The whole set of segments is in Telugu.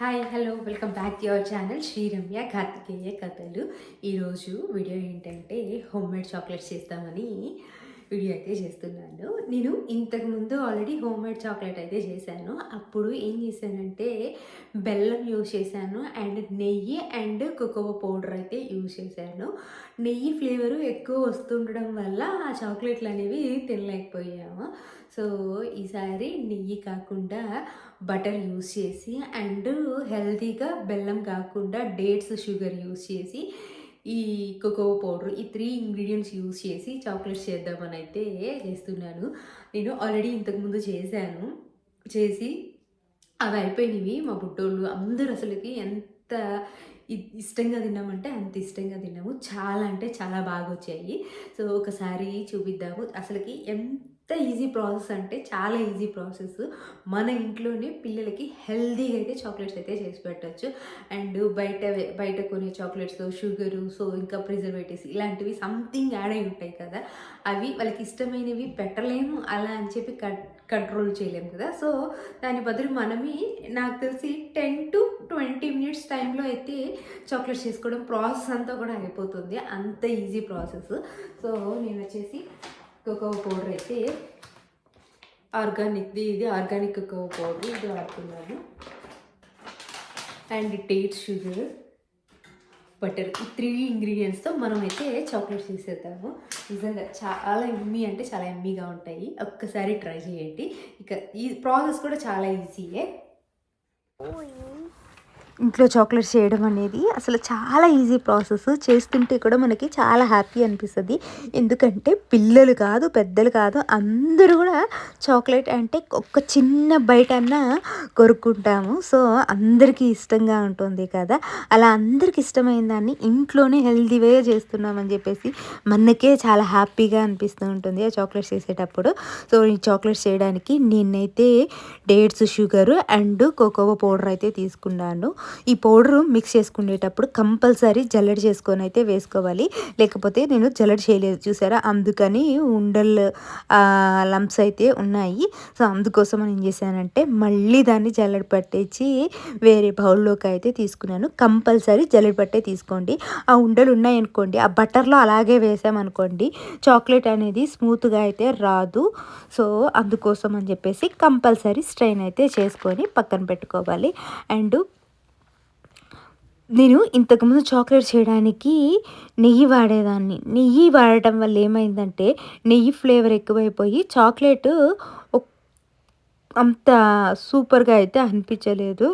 Hi hello welcome back to your channel Sriramya Karthikeya కథలు ఈరోజు వీడియో ఏంటంటే హోమ్ మేడ్ చాక్లెట్స్ చేస్తామని వీడియో అయితే చేస్తున్నాను. నేను ఇంతకుముందు ఆల్రెడీ హోమ్ మేడ్ చాక్లెట్ అయితే చేశాను. అప్పుడు ఏం చేశానంటే బెల్లం యూజ్ చేశాను. అండ్ నెయ్యి అండ్ కోకోవా పౌడర్ అయితే యూజ్ చేశాను. నెయ్యి ఫ్లేవరు ఎక్కువ వస్తుండడం వల్ల ఆ చాక్లెట్లు అనేవి తినలేకపోయాము. సో ఈసారి నెయ్యి కాకుండా బటర్ యూజ్ చేసి అండ్ హెల్తీగా బెల్లం కాకుండా డేట్స్ షుగర్ యూజ్ చేసి ఈ కోకో పౌడర్ ఈ త్రీ ఇంగ్రీడియంట్స్ యూస్ చేసి చాక్లెట్స్ చేద్దామని అయితే చేస్తున్నాను. నేను ఆల్రెడీ ఇంతకుముందు చేశాను. చేసి అవి అయిపోయినవి. మా బుట్టోళ్ళు అందరూ అసలుకి ఎంత ఇష్టంగా తిన్నామంటే అంత ఇష్టంగా తిన్నాము. చాలా అంటే చాలా బాగా వచ్చాయి సో ఒకసారి చూపిద్దాము. అసలుకి ఎంత ఈజీ ప్రాసెస్ అంటే చాలా ఈజీ ప్రాసెస్ మన ఇంట్లోనే పిల్లలకి హెల్దీగా అయితే చాక్లెట్స్ అయితే చేసి పెట్టచ్చు. అండ్ బయట బయట కొనే చాక్లెట్స్ షుగరు సో ఇంకా ప్రిజర్వేటివ్స్ ఇలాంటివి సంథింగ్ యాడ్ అయి ఉంటాయి కదా. అవి వాళ్ళకి ఇష్టమైనవి పెట్టలేము అలా అని చెప్పి కట్ కంట్రోల్ చేయలేము కదా. సో దాని బదులు మనమే నాకు తెలిసి టెన్ టు ట్వంటీ మినిట్స్ టైంలో అయితే చాక్లెట్స్ చేసుకోవడం ప్రాసెస్ అంతా కూడా అయిపోతుంది. అంత ఈజీ ప్రాసెస్ సో నేను వచ్చేసి కోకో పౌడర్ అయితే ఆర్గానిక్ది ఇది ఆర్గానిక్ కోకో పౌడర్ ఇది వాడుతున్నాను. అండ్ డేట్ షుగర్ బటర్ ఈ త్రీ ఇంగ్రీడియంట్స్తో మనం అయితే చాక్లెట్స్ చేసేద్దాము. నిజంగా చాలా ఎమ్మీ అంటే చాలా ఎమ్మీగా ఉంటాయి. ఒక్కసారి ట్రై చేయండి. ఇక ఈ ప్రాసెస్ కూడా చాలా ఈజీయే ఇంట్లో చాక్లెట్స్ చేయడం అనేది అసలు చాలా ఈజీ ప్రాసెస్. చేస్తుంటే కూడా మనకి చాలా హ్యాపీ అనిపిస్తుంది. ఎందుకంటే పిల్లలు కాదు పెద్దలు కాదు అందరూ కూడా చాక్లెట్ అంటే ఒక చిన్న బయట అన్నా కొరుక్కుంటాము. సో అందరికీ ఇష్టంగా ఉంటుంది కదా. అలా అందరికి ఇష్టమైన దాన్ని ఇంట్లోనే హెల్తీ వే చేస్తున్నామని చెప్పేసి మనకే చాలా హ్యాపీగా అనిపిస్తూ ఉంటుంది ఆ చాక్లెట్స్ చేసేటప్పుడు. సో ఈ చాక్లెట్స్ చేయడానికి నేనైతే dates sugar and cocoa powder అయితే తీసుకున్నాను. ఈ పౌడరు మిక్స్ చేసుకునేటప్పుడు కంపల్సరీ జల్లడి చేసుకొని అయితే వేసుకోవాలి. లేకపోతే నేను జల్లడి చేయలేదు చూసారా? అందుకని ఉండలు లంప్స్ అయితే ఉన్నాయి. సో అందుకోసం నేను ఏం చేశానంటే మళ్ళీ దాన్ని జల్లడి పట్టేసి వేరే బౌల్లోకి అయితే తీసుకున్నాను. కంపల్సరీ జల్లడి పట్టే తీసుకోండి. ఆ ఉండలు ఉన్నాయనుకోండి ఆ బటర్లో అలాగే వేసామనుకోండి చాక్లెట్ అనేది స్మూత్గా అయితే రాదు. సో అందుకోసం అని చెప్పేసి కంపల్సరీ స్ట్రెయిన్ అయితే చేసుకొని పక్కన పెట్టుకోవాలి. అండ్ నేను ఇంతకుముందు చాక్లెట్ చేయడానికి నెయ్యి వాడేదాన్ని. నెయ్యి వాడటం వల్ల ఏమైందంటే నెయ్యి ఫ్లేవర్ ఎక్కువైపోయి చాక్లెట్ అంత సూపర్గా అయితే అనిపించలేదు.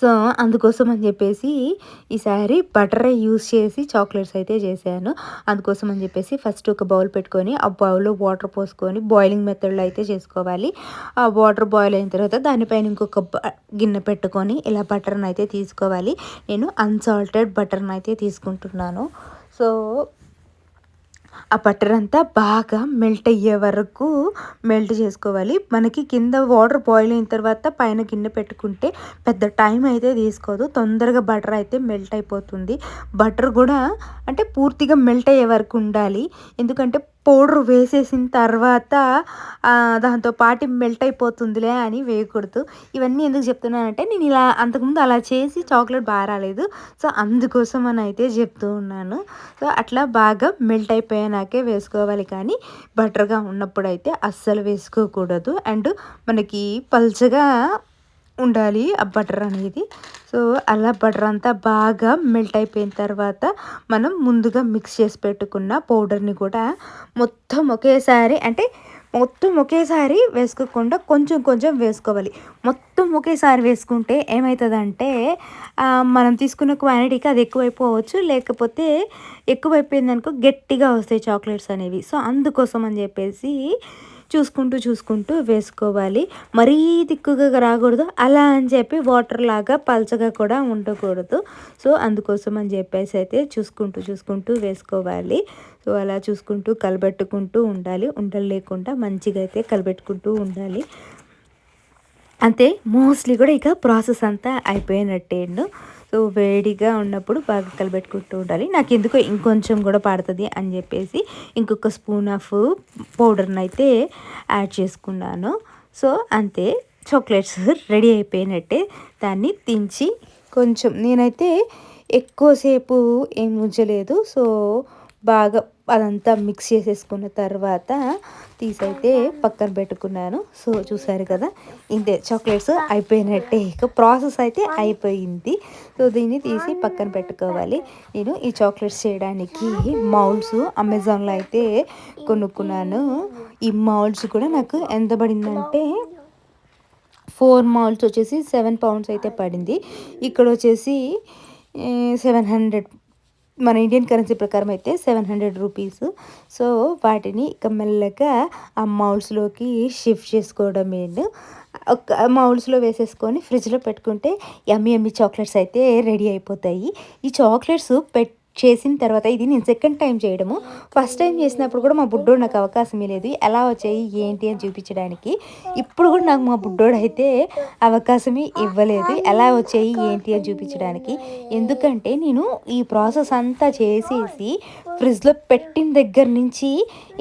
సో అందుకోసం అని చెప్పేసి ఈసారి బటర్ యూస్ చేసి చాక్లెట్స్ అయితే చేశాను. అందుకోసం అని చెప్పేసి ఫస్ట్ ఒక బౌల్ పెట్టుకొని ఆ బౌల్లో వాటర్ పోసుకొని బాయిలింగ్ మెథడ్లో అయితే చేసుకోవాలి. ఆ వాటర్ బాయిల్ అయిన తర్వాత దానిపైన ఇంకొక బ- గిన్నె పెట్టుకొని ఇలా బటర్ని అయితే తీసుకోవాలి. నేను అన్సాల్టెడ్ బటర్ని అయితే తీసుకుంటున్నాను. సో ఆ బటర్ అంతా బాగా మెల్ట్ అయ్యే వరకు మెల్ట్ చేసుకోవాలి. మనకి కింద వాటర్ బాయిల్ అయిన తర్వాత పైన గిన్నె పెట్టుకుంటే పెద్ద టైం అయితే తీసుకోదు. తొందరగా బటర్ అయితే మెల్ట్ అయిపోతుంది. బటర్ కూడా అంటే పూర్తిగా మెల్ట్ అయ్యే వరకు ఉండాలి. ఎందుకంటే పౌడర్ వేసేసిన తర్వాత దాంతో పాటి మెల్ట్ అయిపోతుందిలే అని వేయకూడదు. ఇవన్నీ ఎందుకు చెప్తున్నానంటే నేను ఇలా అంతకుముందు అలా చేసి చాక్లెట్ బాగా రాలేదు. సో అందుకోసం అని అయితే చెప్తూ ఉన్నాను. సో అట్లా బాగా మెల్ట్ అయిపోయినాకే వేసుకోవాలి కానీ బటర్గా ఉన్నప్పుడు అయితే అస్సలు వేసుకోకూడదు. అండ్ మనకి పల్చగా ఉండాలి ఆ బటర్ అనేది. సో అలా బటర్ అంతా బాగా మెల్ట్ అయిపోయిన తర్వాత మనం ముందుగా మిక్స్ చేసి పెట్టుకున్న పౌడర్ని కూడా మొత్తం ఒకేసారి అంటే మొత్తం ఒకేసారి వేసుకోకుండా కొంచెం కొంచెం వేసుకోవాలి. మొత్తం ఒకేసారి వేసుకుంటే ఏమవుతుందంటే మనం తీసుకున్న క్వాంటిటీకి అది ఎక్కువైపోవచ్చు లేకపోతే ఎక్కువైపోయిందనుకో గట్టిగా వస్తాయి చాక్లెట్స్ అనేవి. సో అందుకోసం అని చెప్పేసి చూసుకుంటూ చూసుకుంటూ వేసుకోవాలి. మరీ తిక్కుగా రాకూడదు. అలా అని చెప్పి వాటర్ లాగా పల్చగా కూడా ఉండకూడదు. సో అందుకోసం అని చెప్పేసి అయితే చూసుకుంటూ చూసుకుంటూ వేసుకోవాలి. సో అలా చూసుకుంటూ కలబెట్టుకుంటూ ఉండాలి. ఉండలు లేకుండా మంచిగా అయితే కలబెట్టుకుంటూ ఉండాలి. అంతే. మోస్ట్లీ కూడా ఇక ప్రాసెస్ అంతా అయిపోయినట్టేండు. వేడిగా ఉన్నప్పుడు బాగా కలబెట్టుకుంటూ ఉండాలి. నాకు ఎందుకో ఇంకొంచెం కూడా పడుతుంది అని చెప్పేసి ఇంకొక స్పూన్ ఆఫ్ పౌడర్ని అయితే యాడ్ చేసుకున్నాను. సో అంతే చాక్లెట్స్ రెడీ అయిపోయినట్టే దాన్ని దించి కొంచెం నేనైతే ఎక్కువసేపు ఏం ఉంచలేదు. సో బాగా అదంతా మిక్స్ చేసేసుకున్న తర్వాత తీసైతే పక్కన పెట్టుకున్నాను. సో చూసారు కదా ఇంతే చాక్లెట్స్ అయిపోయినట్టే. ఇక ప్రాసెస్ అయితే అయిపోయింది. సో దీన్ని తీసి పక్కన పెట్టుకోవాలి. నేను ఈ చాక్లెట్స్ చేయడానికి మౌల్డ్స్ అమెజాన్లో అయితే కొనుక్కున్నాను. ఈ మౌల్డ్స్ కూడా నాకు ఎంత పడిందంటే ఫోర్ మౌల్స్ వచ్చేసి సెవెన్ పౌండ్స్ అయితే పడింది. ఇక్కడ వచ్చేసి సెవెన్ హండ్రెడ్ మన ఇండియన్ కరెన్సీ ప్రకారం అయితే సెవెన్ హండ్రెడ్ రూపీస్ సో వాటిని ఇక మెల్లగా ఆ మౌల్స్లోకి షిఫ్ట్ చేసుకోవడం ఏంటి? ఒక మౌల్స్లో వేసేసుకొని ఫ్రిడ్జ్లో పెట్టుకుంటే ఎమ్మి ఎమ్మి చాక్లెట్స్ అయితే రెడీ అయిపోతాయి. ఈ చాక్లెట్స్ పెట్ చేసిన తర్వాత ఇది నేను సెకండ్ టైం చేయడము. ఫస్ట్ టైం చేసినప్పుడు కూడా మా బుడ్డోడు నాకు అవకాశమే లేదు. ఎలా వచ్చాయి ఏంటి అని చూపించడానికి. ఇప్పుడు కూడా నాకు మా బుడ్డోడు అయితే అవకాశమే ఇవ్వలేదు. ఎలా వచ్చాయి ఏంటి అని చూపించడానికి. ఎందుకంటే నేను ఈ ప్రాసెస్ అంతా చేసేసి ఫ్రిడ్జ్లో పెట్టిన దగ్గర నుంచి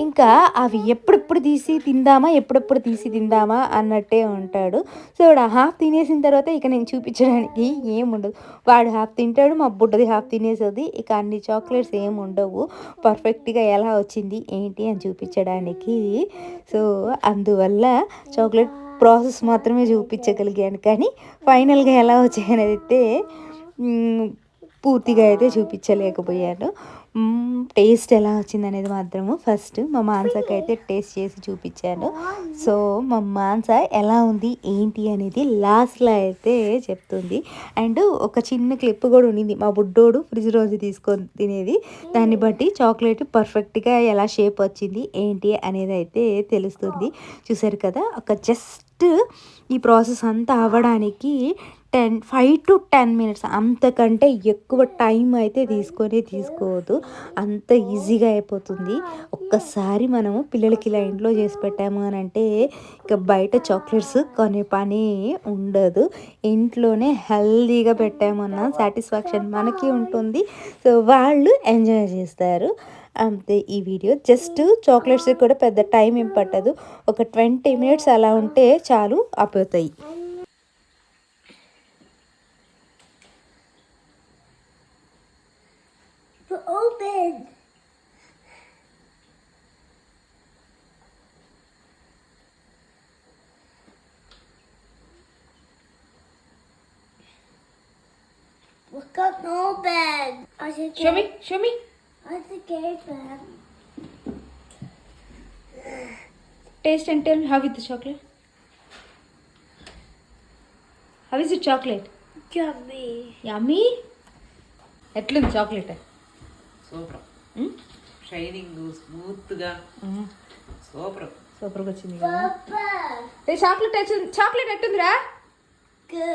ఇంకా అవి ఎప్పుడెప్పుడు తీసి తిందామా ఎప్పుడెప్పుడు తీసి తిందామా అన్నట్టే ఉంటాడు. సో వాడు హాఫ్ తినేసిన తర్వాత ఇక నేను చూపించడానికి ఏముండదు వాడు హాఫ్ తింటాడు మా బుడ్డది హాఫ్ తినేసేది. ఇక అన్ని చాక్లెట్స్ ఏమి ఉండవు. పర్ఫెక్ట్గా ఎలా వచ్చింది ఏంటి అని చూపించడానికి. సో అందువల్ల చాక్లెట్ ప్రాసెస్ మాత్రమే చూపించగలిగాను. కానీ ఫైనల్గా ఎలా వచ్చాయని అయితే పూర్తిగా అయితే చూపించలేకపోయాను. టేస్ట్ ఎలా వచ్చింది అనేది మాత్రము ఫస్ట్ మా మాన్సాకి అయితే టేస్ట్ చేసి చూపించాను. సో మా మాన్స ఎలా ఉంది ఏంటి అనేది లాస్ట్లో అయితే చెప్తుంది. అండ్ ఒక చిన్న క్లిప్ కూడా ఉండింది. మా బుడ్డోడు ఫ్రిడ్జ్ రోజు తీసుకొని తినేది. దాన్ని బట్టి చాక్లెట్ పర్ఫెక్ట్గా ఎలా షేప్ వచ్చింది ఏంటి అనేది అయితే తెలుస్తుంది. చూసారు కదా? ఒక జస్ట్ ఈ ప్రాసెస్ అంతా అవ్వడానికి ten five to ten minutes. అంతకంటే ఎక్కువ టైం అయితే తీసుకొని తీసుకోవద్దు. అంత ఈజీగా అయిపోతుంది. ఒక్కసారి మనము పిల్లలకి ఇలా ఇంట్లో చేసి పెట్టాము అని అంటే ఇక బయట చాక్లెట్స్ కొనే పని ఉండదు. ఇంట్లోనే హెల్దీగా పెట్టామన్న సాటిస్ఫాక్షన్ మనకి ఉంటుంది. సో వాళ్ళు ఎంజాయ్ చేస్తారు. అంతే ఈ వీడియో జస్ట్ చాక్లెట్స్ కూడా పెద్ద టైం ఏం పట్టదు ఒక ట్వంటీ మినిట్స్ అలా ఉంటే చాలు open. Look up open. I should show me show taste and tell how with chocolate how is it chocolate Yummy. Yummy ఎట్లుంది చాక్లెట్ సూపర్ షైనింగ్ స్మూత్గా సూపర్ సూపర్గా వచ్చింది. Chocolate chocolate ఎట్టుందిరా.